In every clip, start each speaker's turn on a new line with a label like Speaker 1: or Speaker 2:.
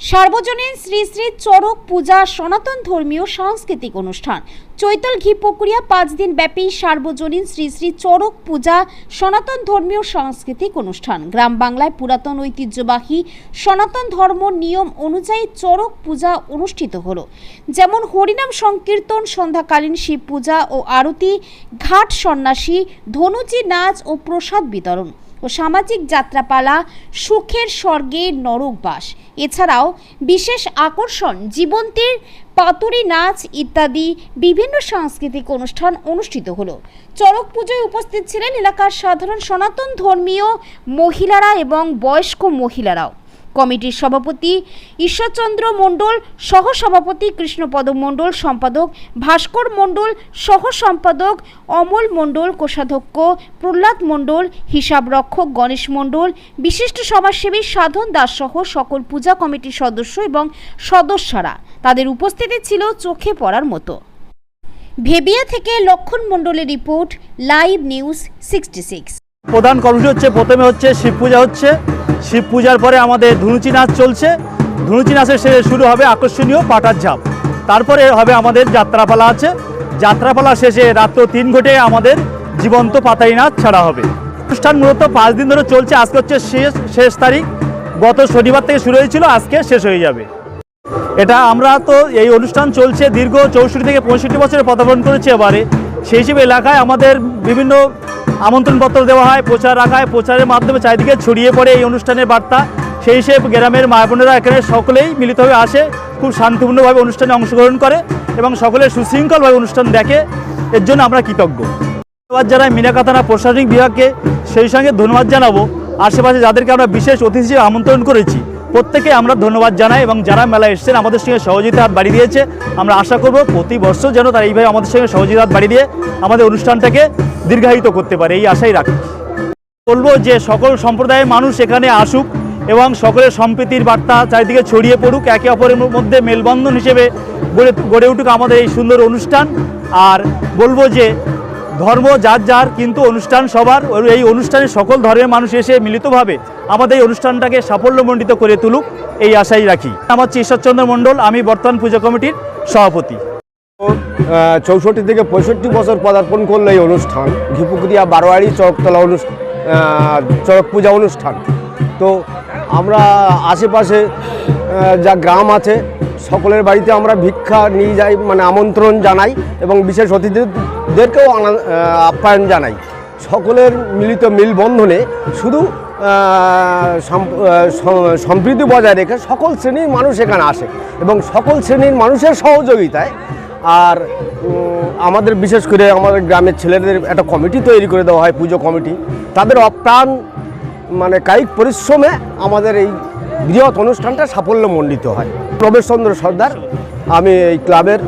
Speaker 1: সার্বজনীন শ্রী শ্রী চড়ক পূজা সনাতন ধর্মীয় সাংস্কৃতিক অনুষ্ঠান। চৈতল ঘি প্রক্রিয়া পাঁচ দিন ব্যাপী সার্বজনীন শ্রী শ্রী চড়ক পূজা সনাতন ধর্মীয় সাংস্কৃতিক অনুষ্ঠান। গ্রাম বাংলায় পুরাতন ঐতিহ্যবাহী সনাতন ধর্ম নিয়ম অনুযায়ী চড়ক পূজা অনুষ্ঠিত হলো। যেমন হরিনাম সংকীর্তন, সন্ধ্যাকালীন শিব পূজা ও আরতি, ঘাট সন্ন্যাসী, ধনুচি নাচ ও প্রসাদ বিতরণ। ও সামাজিক যাত্রাপালা, সুখের স্বর্গে নরকবাস। এছাড়াও বিশেষ আকর্ষণ, জীবন্তীর পাতুরি নাচ ইত্যাদি বিভিন্ন সাংস্কৃতিক অনুষ্ঠান অনুষ্ঠিত হলো। চড়ক পুজোয় উপস্থিত ছিলেন এলাকার সাধারণ সনাতন ধর্মীয় মহিলারা এবং বয়স্ক মহিলারাও। কমিটির সভাপতি ঈশ্বরচন্দ্র মণ্ডল সহ সভাপতি কৃষ্ণপদ মণ্ডল, সম্পাদক ভাস্কর মণ্ডল সহ সম্পাদক অমল মণ্ডল, কোষাধ্যক্ষ প্রহ্লাদ মণ্ডল, হিসাবরক্ষক গণেশ মণ্ডল, বিশিষ্ট সমাজসেবী সাধন দাস সহ সকল পূজা কমিটির সদস্য এবং সদস্যরা তাদের উপস্থিতি ছিল চোখে পড়ার মতো। ভেবিয়া থেকে লক্ষণ মণ্ডলের report, live news sixty six.
Speaker 2: প্রধান কর্মসূচি হচ্ছে, প্রথমে হচ্ছে শিব পূজা হচ্ছে। শিব পূজার পরে আমাদের ধুনুচি নাচ চলছে। ধুনুচি নাচের শেষে শুরু হবে আকর্ষণীয় পাটার ঝাপ। তারপরে হবে আমাদের যাত্রাপালা আছে। যাত্রাপালা শেষে রাত্র তিন ঘটে আমাদের জীবন্ত পাতাই নাচ ছাড়া হবে। অনুষ্ঠান মূলত পাঁচ দিন ধরে চলছে। আজকে হচ্ছে শেষ শেষ তারিখ। গত শনিবার থেকে শুরু হয়েছিল, আজকে শেষ হয়ে যাবে। এটা আমরা তো এই অনুষ্ঠান চলছে দীর্ঘ চৌষট্টি থেকে পঁয়ষট্টি বছরে পদার্পণ করেছে এবারে। সেই হিসেবে এলাকায় আমাদের বিভিন্ন আমন্ত্রণপত্র দেওয়া হয়, প্রচার রাখা হয়, প্রচারের মাধ্যমে চারিদিকে ছড়িয়ে পড়ে এই অনুষ্ঠানের বার্তা। সেই হিসেবে গ্রামের মা বোনেরা এখানে সকলেই মিলিতভাবে আসে, খুব শান্তিপূর্ণভাবে অনুষ্ঠানে অংশগ্রহণ করে এবং সকলে সুশৃঙ্খলভাবে অনুষ্ঠান দেখে। এর জন্য আমরা কৃতজ্ঞ। ধন্যবাদ জানাই মিনাকাতানা প্রশাসনিক বিভাগকে। সেই সঙ্গে ধন্যবাদ জানাব আশেপাশে যাদেরকে আমরা বিশেষ অতিথি হিসেবে আমন্ত্রণ করেছি। প্রত্যেকে আমরা ধন্যবাদ জানাই এবং যারা মেলায় এসেছেন, আমাদের সঙ্গে সহযোগিতা হাত বাড়িয়ে দিয়েছে। আমরা আশা করব প্রতি বছর যেন তারা এইভাবে আমাদের সঙ্গে সহযোগিতা হাত বাড়িয়ে দিয়ে আমাদের অনুষ্ঠানটাকে দীর্ঘায়িত করতে পারে। এই আশাই রাখি। বলব যে সকল সম্প্রদায়ের মানুষ এখানে আসুক এবং সকলের সম্প্রীতির বার্তা চারিদিকে ছড়িয়ে পড়ুক, একে অপরের মধ্যে মেলবন্ধন হিসেবে গড়ে গড়ে উঠুক আমাদের এই সুন্দর অনুষ্ঠান। আর বলব যে ধর্ম যার যার, কিন্তু অনুষ্ঠান সবার। এই অনুষ্ঠানে সকল ধর্মের মানুষ এসে মিলিতভাবে আমাদের এই অনুষ্ঠানটাকে সাফল্যমণ্ডিত করে তুলুক, এই আশাই রাখি। আমার হচ্ছে ঈশ্বরচন্দ্র মণ্ডল, আমি বর্তমান পুজো কমিটির সভাপতি।
Speaker 3: চৌষট্টি থেকে পঁয়ষট্টি বছর পদার্পণ করল এই অনুষ্ঠান ঘিপুকুরিয়া বারোয়ারি চরকতলা অনুষ্ঠান চড়ক পূজা অনুষ্ঠান। তো আমরা আশেপাশে যা গ্রাম আছে, সকলের বাড়িতে আমরা ভিক্ষা নিয়ে যাই মানে আমন্ত্রণ জানাই এবং বিশেষ অতিথিদেরকেও আনা- আপ্যায়ন জানাই। সকলের মিলিত মিলবন্ধনে শুধু সম্প্রীতি বজায় রেখে সকল শ্রেণির মানুষ এখানে আসে এবং সকল শ্রেণির মানুষের সহযোগিতায় আর আমাদের বিশেষ করে আমাদের গ্রামের ছেলেদের একটা কমিটি তৈরি করে দেওয়া হয় পুজো কমিটি। তাদের অপ্রাণ মানে কায়িক পরিশ্রমে আমাদের এই বৃহৎ অনুষ্ঠানটা সাফল্যমণ্ডিত হয়। প্রবেশচন্দ্র সর্দার, আমি এই ক্লাবের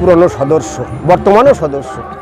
Speaker 3: পুরনো সদস্য, বর্তমানও সদস্য।